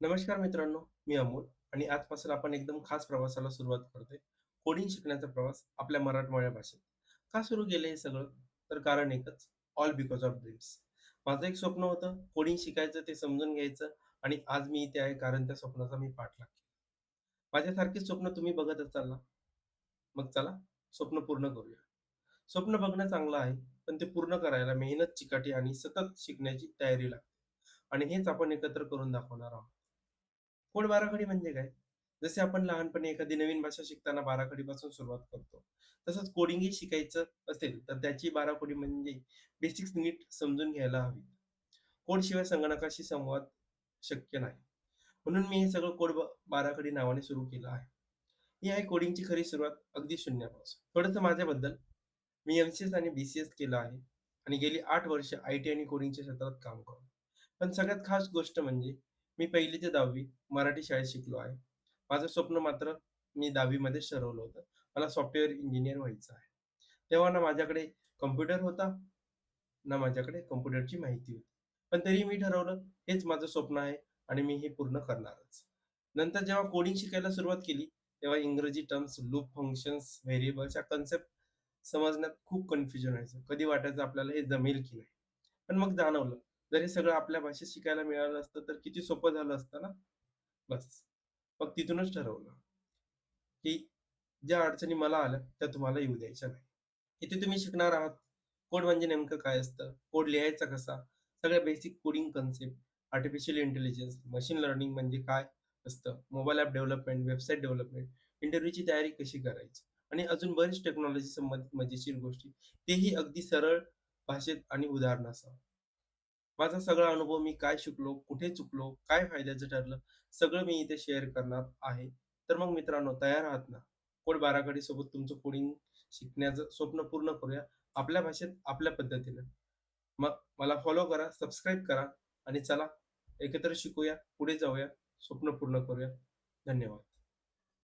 नमस्कार मित्रांनो, मी अमोल आणि आजपासून आपण एकदम खास प्रवासाला सुरुवात करतोय. कोडिंग शिकण्याचा प्रवास आपल्या मराठवाड्या भाषेत. का सुरू केले हे सगळं? तर कारण एकच, ऑल बिकॉज ऑफ ड्रीम्स. माझं एक स्वप्न होतं, कोडिंग शिकायचं, ते समजून घ्यायचं आणि आज मी इथे आहे कारण त्या स्वप्नाचा मी पाठलाग केला. माझ्यासारखीच स्वप्न तुम्ही बघत असाल ना? मग चला स्वप्न पूर्ण करूया. स्वप्न बघणं चांगलं आहे, पण ते पूर्ण करायला मेहनत, चिकाटी आणि सतत शिकण्याची तयारी लागते आणि हेच आपण एकत्र करून दाखवणार आहोत. कोड बाराखडी म्हणजे काय? जसे आपण लहानपणी एखादी नवीन भाषा शिकताना बाराखडीपासून सुरुवात करतो. तसंच कोडिंगही शिकायचं असेल, तर त्याची बाराखडी म्हणजे बेसिक्स नीट समजून घ्यायला हवी. कोडशिवाय संगणकाशी संवाद शक्य नाही. म्हणून मी हे सगळं कोड बाराखडी नावाने सुरू केलं आहे. ही आहे कोडिंगची खरी सुरुवात अगदी शून्यापासून. थोडंसं माझ्याबद्दल. मी एम-सी-एस आणि बी-सी-एस केलं आहे आणि गेली आठ वर्ष आय-टी आणि कोडिंगच्या क्षेत्रात काम करतो. पण सगळ्यात खास गोष्ट म्हणजे मी पहिली ते 10वी मराठी शाळेत शिकलो आहे. माझं स्वप्न मात्र मी दहावीमध्ये ठरवलं होतं. मला सॉफ्टवेअर इंजिनिअर व्हायचं आहे. तेव्हा ना माझ्याकडे कम्प्युटर होता, ना माझ्याकडे कम्प्युटरची माहिती होती. पण तरी मी ठरवलं हेच माझं स्वप्न आहे आणि मी हे पूर्ण करणारच. नंतर जेव्हा कोडिंग शिकायला सुरुवात केली, तेव्हा इंग्रजी टर्म्स, लूप फंक्शन्स, व्हेरिएबल्स या कन्सेप्ट समजण्यात खूप कन्फ्युजन व्हायचं. कधी वाटायचं आपल्याला हे जमेल की नाही. पण मग जाणवलं, जर हे सगळं आपल्या भाषेत शिकायला मिळालं असतं, तर किती सोपं झालं असतं ना? बस. मग तिथूनच ठरवलं, की ज्या अडचणी मला आल्या, त्या तुम्हाला येऊ द्यायच्या नाही. इथे तुम्ही शिकणार आहात, कोड म्हणजे नेमकं काय असतं? कोड लिहायचा कसा? सगळ्या basic coding concept, artificial intelligence, machine learning म्हणजे काय असतं? Mobile app development, website development, इंटरव्ह्यूची तयारी कशी करायची? आणि अजून बरीच टेक्नॉलॉजी संबंधित मजेशीर गोष्टी. तेही अगदी सरळ भाषेत आणि उदाहरणासह. माझा सगळा अनुभव, मी काय शिकलो, कुठे चुकलो, काय फायद्याचं ठरलं, सगळं मी इथे शेअर करणार आहे. तर मग मित्रांनो तयार आहात ना? कोड बाराखडीसोबत तुमचं कोडिंग शिकण्याचं स्वप्न पूर्ण करूया. आपल्या भाषेत, आपल्या पद्धतीनं. मग मला फॉलो करा, सबस्क्राईब करा आणि चला एकत्र शिकूया, पुढे जाऊया, स्वप्न पूर्ण करूया. धन्यवाद.